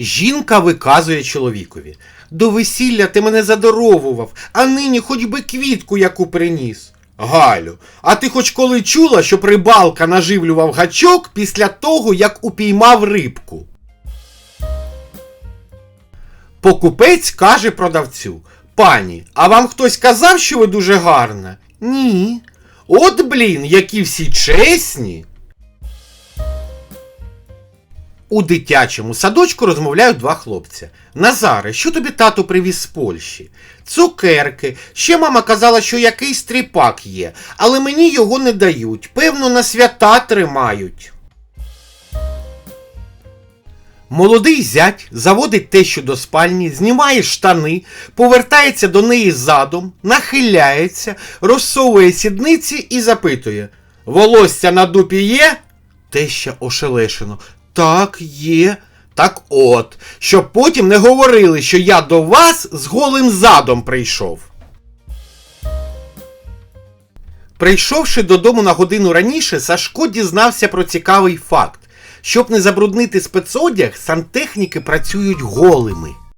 Жінка виказує чоловікові. До весілля ти мене задоровував, а нині хоч би квітку яку приніс. Галю, а ти хоч коли чула, щоб рибалка наживлював гачок після того, як упіймав рибку? Покупець каже продавцю: Пані, а вам хтось казав, що ви дуже гарна? Ні. От блін, які всі чесні. У дитячому садочку розмовляють два хлопця. Назаре, що тобі тато привіз з Польщі? Цукерки. Ще мама казала, що якийсь тріпак є, але мені його не дають. Певно, на свята тримають. Молодий зять заводить тещу до спальні, знімає штани, повертається до неї задом, нахиляється, розсовує сідниці і запитує: Волосся на дупі є? Теща ошелешено. Так, є. Так от, щоб потім не говорили, що я до вас з голим задом прийшов. Прийшовши додому на годину раніше, Сашко дізнався про цікавий факт. Щоб не забруднити спецодяг, сантехніки працюють голими.